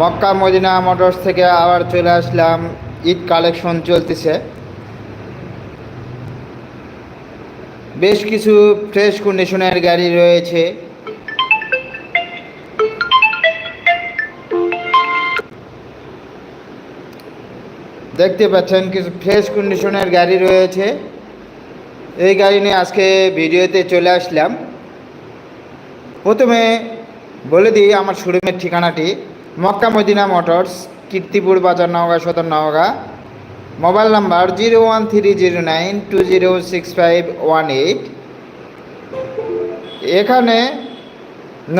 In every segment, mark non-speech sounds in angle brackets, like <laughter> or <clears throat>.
Mecca Medina motors থেকে আবার চলে আসলাম। ঈদ কালেকশন চলতেছে। বেশ কিছু ফ্রেশ কন্ডিশনের গাড়ি রয়েছে। দেখতে পাচ্ছেন কিছু ফ্রেশ কন্ডিশনের গাড়ি রয়েছে। এই গাড়ি নিয়ে আজকে ভিডিওতে চলে আসলাম। প্রথমে বলে দিই আমার শোরুমের ঠিকানাটি, মক্কা মদিনা মোটরস, কীর্তিপুর বাজার নওগাঁ সদর Naogaon. Mobile number zero one three zero nine two zero six five one eight. এখানে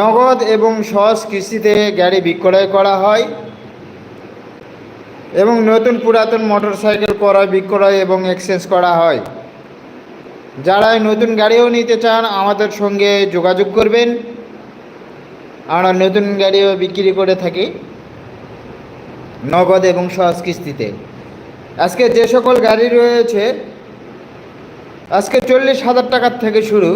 নগদ এবং সহজ কৃষিতে গাড়ি বিক্রয় করা হয় এবং নতুন পুরাতন মোটর সাইকেল ক্রয়, বিক্রয় এবং এক্সচেঞ্জ করা হয়। যারা নতুন গাড়িও নিতে চান, আমাদের সঙ্গে যোগাযোগ করবেন। আমরা নতুন গাড়িও বিক্রি করে থাকি নগদ এবং সহজ কিস্তিতে আজকে যে সকল গাড়ি রয়েছে, আজকে চল্লিশ হাজার টাকার থেকে শুরু।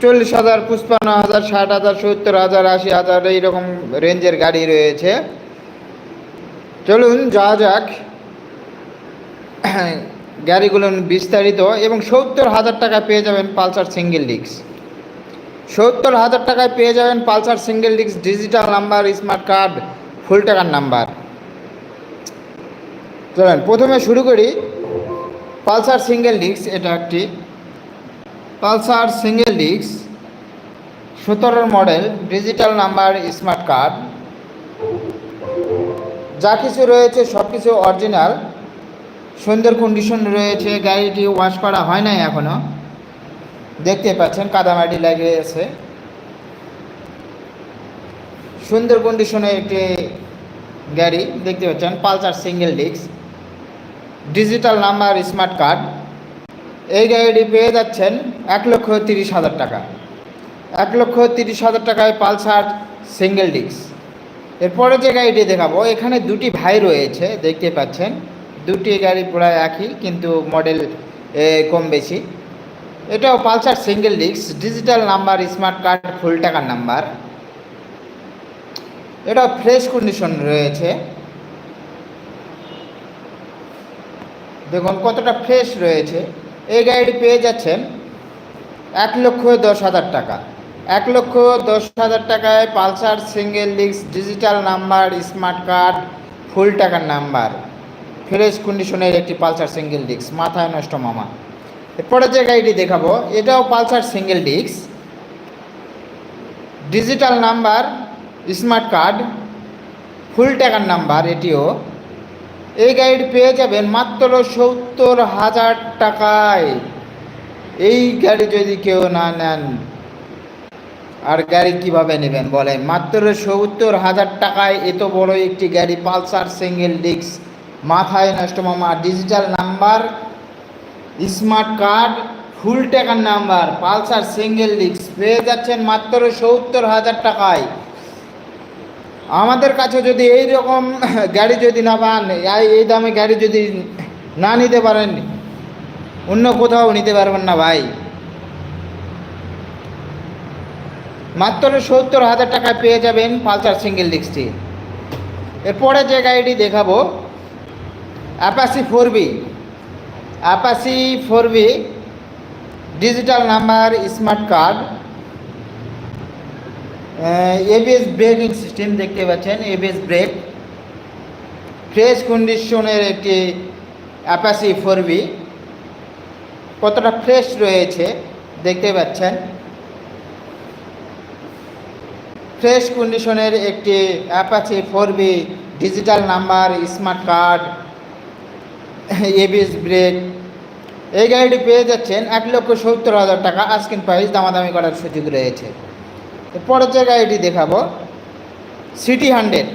চল্লিশ হাজার, পঁচপান্ন হাজার, ষাট হাজার, সত্তর হাজার, আশি হাজার এইরকম রেঞ্জের গাড়ি রয়েছে। চলুন যা যাক। <clears throat> গাড়িগুলো বিস্তারিত এবং সত্তর হাজার টাকা পেয়ে যাবেন পালসার সিঙ্গেল ডিস্ক। সত্তর হাজার টাকায় পেয়ে যাবেন Pulsar single disc, digital number, smart card, full টাকার নাম্বার। চলেন, প্রথমে শুরু করি। পালসার সিঙ্গেল ডিস্ক, এটা একটি। পালসার সিঙ্গেল ডিস্ক, সতেরোর model, digital number, smart card. যা কিছু রয়েছে সব কিছু অরিজিনাল। সুন্দর কন্ডিশন রয়েছে, গাড়িটি ওয়াশ করা হয় নাই এখনও দেখতে পাচ্ছেন, কাদামাটি লাগিয়ে আছে। সুন্দর কন্ডিশনের একটি গাড়ি, দেখতে পাচ্ছেন, Pulsar single disc digital number smart card এই গাড়িটি পেয়ে যাচ্ছেন এক লক্ষ তিরিশ হাজার টাকা। এক লক্ষ তিরিশ হাজার টাকায় পালসার সিঙ্গেল ডিস্ক এরপরে যে গাড়িটি দেখাবো, এখানে দুটি ভাই রয়েছে, দেখতে পাচ্ছেন। দুটি গাড়ি প্রায় একই, কিন্তু মডেল কম বেশি। এটাও Pulsar single disc, digital number, smart card, full টাকার নাম্বার। এটাও ফ্রেশ কন্ডিশন রয়েছে। দেখুন কতটা ফ্রেশ রয়েছে। এই গাড়িটি পেয়ে যাচ্ছেন এক লক্ষ দশ হাজার টাকা। এক লক্ষ দশ হাজার টাকায় Pulsar single disc, digital number, smart card, full টাকার নাম্বার। ফ্রেশ কন্ডিশনের একটি পালসার সিঙ্গেল ডিস্ক, মাথায় নষ্ট মামা। এরপরে যে গাড়িটি দেখাবো, এটাও Pulsar single disc, digital number, smart card, full টাকার নাম্বার এটিও। এই গাড়িটি পেয়ে যাবেন মাত্র সত্তর হাজার টাকায়। এই গাড়ি যদি কেউ না নেন, আর গাড়ি কীভাবে নেবেন বলেন? মাত্র সত্তর হাজার টাকায় এত বড় একটি গাড়ি পালসার সিঙ্গেল ডিস্ক মাথায় নষ্ট মামা, digital number smart card, full টাকার নাম্বার, পালসার সিঙ্গেল ডিস্ক, পেয়ে যাচ্ছেন মাত্র সত্তর হাজার টাকায়। আমাদের কাছে যদি এই রকম গাড়ি যদি না পান, এই- দামে গাড়ি যদি না নিতে পারেন, অন্য কোথাও নিতে পারবেন না ভাই। মাত্র সত্তর হাজার টাকায় পেয়ে যাবেন পালসার সিঙ্গেল ডিস্কটি। এরপরে যে গাড়িটি দেখাবো Apache four V. Apache four V digital number, smart card ABS braking system দেখতে পাচ্ছেন এবিএস ব্রেক। ফ্রেশ কন্ডিশনের একটি অ্যাপাসি ফোর বি কতটা ফ্রেশ রয়েছে দেখতে পাচ্ছেন। ফ্রেশ কন্ডিশনের একটি Apache four V digital number, smart card ABS brake. এই গাড়িটি পেয়ে যাচ্ছেন এক লক্ষ সত্তর হাজার টাকা আজকিন প্রাইস দামাদামি করার সুযোগ রয়েছে। পরের যে গাড়িটি দেখাবো CT hundred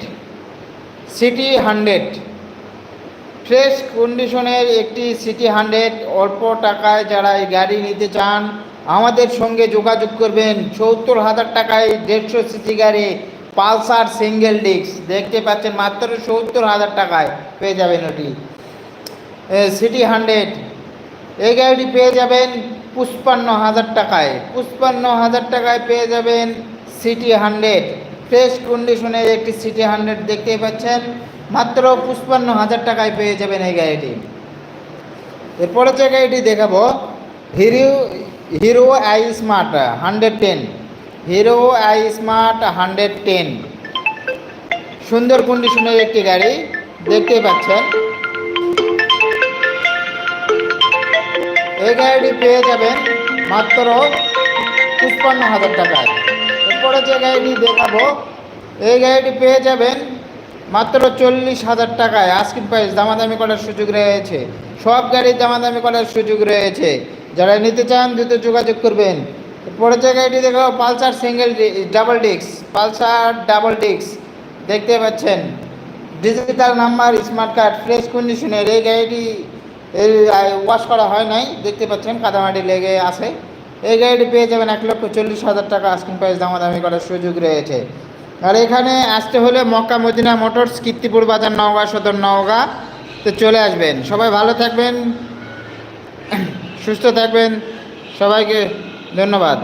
CT hundred fresh কন্ডিশনের একটি সিটি হান্ড্রেড অল্প টাকায় যারা এই গাড়ি নিতে চান, আমাদের সঙ্গে যোগাযোগ করবেন। সত্তর হাজার টাকায় দেড়শো সিসি গাড়ি, পালসার সিঙ্গেল ডিস্ক দেখতে পাচ্ছেন মাত্র সত্তর হাজার টাকায় পেয়ে যাবেন ওটি। সিটি হান্ড্রেড এই গাড়িটি পেয়ে যাবেন পুষ্পান্ন হাজার টাকায়। পুষ্পান্ন হাজার টাকায় পেয়ে যাবেন সিটি হান্ড্রেড ফ্রেশ কন্ডিশনের একটি সিটি হান্ড্রেড দেখতেই পাচ্ছেন। মাত্র পুষ্পান্ন হাজার টাকায় পেয়ে যাবেন এই গাড়িটি। এরপরে যে গাড়িটি দেখাবো, Hero Hero I smart hundred ten Hero I smart hundred ten সুন্দর কন্ডিশনের একটি গাড়ি দেখতেই পাচ্ছেন। এই গাড়িটি পেয়ে যাবেন মাত্র পঁচপান্ন হাজার টাকায়। এরপরে যে গাড়িটি দেখাবো, এই গাড়িটি পেয়ে যাবেন মাত্র চল্লিশ হাজার টাকায়। আজকিন প্রাইস দামাদামি করার সুযোগ রয়েছে। সব গাড়ির দামাদামি করার সুযোগ রয়েছে। যারা নিতে চান, দ্রুত যোগাযোগ করবেন। এরপরে যে গাড়িটি দেখাবো, Pulsar single double disc Pulsar double disc দেখতে পাচ্ছেন digital number smart card fresh কন্ডিশনের এই গাড়িটি ওয়াশ করা হয় নাই। দেখতে পাচ্ছেন, কাদামাটি লেগে আছে। এই গাড়িটি পেয়ে যাবেন এক লক্ষ চল্লিশ হাজার টাকা আস্কিং প্রাইস দামাদামি করার সুযোগ রয়েছে। আর এখানে আসতে হলে মক্কা মদিনা মোটরস, কীর্তিপুর বাজার, নওগাঁ, সদর নওগাঁ তো চলে আসবেন। সবাই ভালো থাকবেন, সুস্থ থাকবেন। সবাইকে ধন্যবাদ।